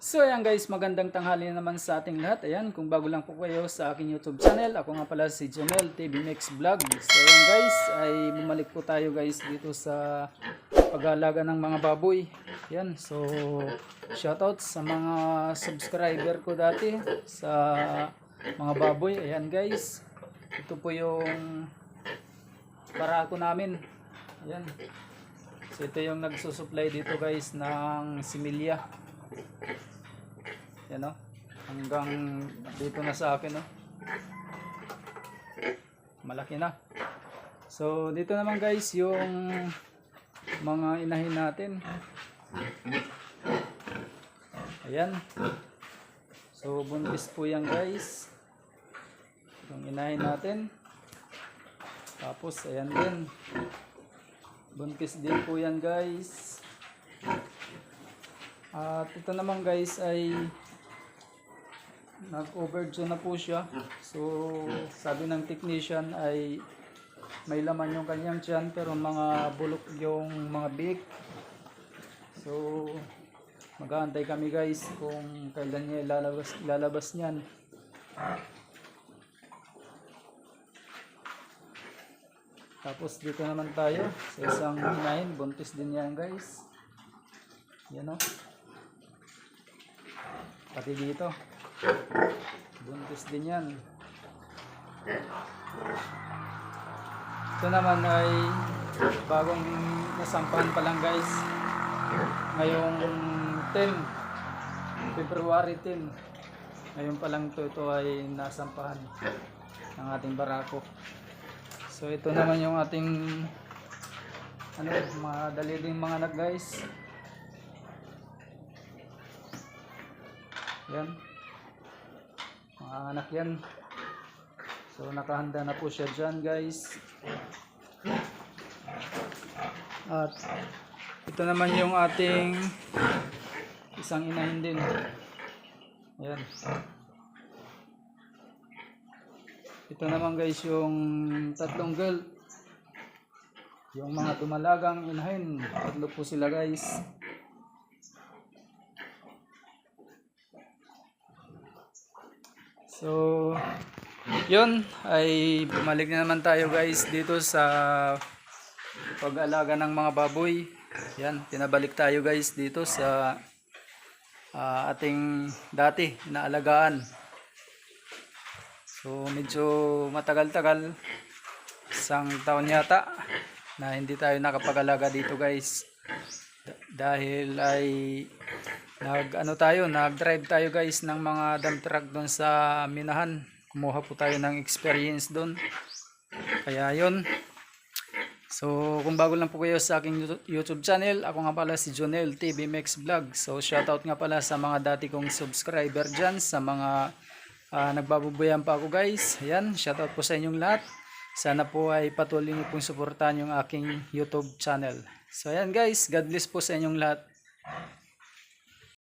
So ayan guys, magandang tanghali naman sa ating lahat. Ayan, kung bago lang po kayo sa aking YouTube channel, ako nga pala si Jonel TV Mix Vlog. So ayan guys, ay bumalik po tayo guys dito sa pag-aalaga ng mga baboy. Ayan, so shoutout sa mga subscriber ko dati sa mga baboy. Ayan guys, ito po yung barako namin. Ayan. So ito yung nagsusupply dito guys ng similya. Yan o. Hanggang dito na sa akin o. Malaki na. So dito naman guys yung mga inahin natin. Ayan. So buntis po yan guys. Yung inahin natin. Tapos ayan din. Buntis din po yan guys. At ito naman guys ay nag-overdue na po siya. So sabi ng technician ay may laman yung kanyang tiyan pero mga bulok yung mga big. So mag-aantay kami guys kung kailan niya ilalabas, ilalabas niyan. Tapos dito naman tayo sa isang hinahin. Buntis din yan guys. Yan o. Pati dito. Buntis din yan. Ito naman ay bagong nasampahan pa lang guys. Ngayong 10. February 10. Ngayon pa lang ito, ito ay nasampahan ng ating barako. So ito naman yung ating ano, mga daliling mga anak guys. Yan. Mga anak yan. So nakahanda na po siya dyan guys. At ito naman yung ating isang inahin din. Ayan. Ito naman guys yung tatlong girl. Yung mga dumalagang inahin. Tatlo po sila guys. So, yun ay bumalik na naman tayo guys dito sa pag-alaga ng mga baboy. Yan, pinabalik tayo guys dito sa ah, ating dati na alagaan. So, medyo matagal-tagal, isang taon yata na hindi tayo nakapag-alaga dito guys. D- dahil ay nag ano tayo, nag-drive tayo guys ng mga dump truck doon sa Minahan. Kumuha po tayo ng experience doon. Kaya yon. So, kung bago lang po kayo sa aking YouTube- channel, ako nga pala si Jonel TV Max Vlog. So, shoutout nga pala sa mga dati kong subscriber dyan, sa mga uh, nagbababayan pa ako guys. Ayan, shoutout po sa inyong lahat. Sana po ay patuloy niyo pong suportahan yung aking YouTube channel. So, ayan guys, God bless po sa inyong lahat.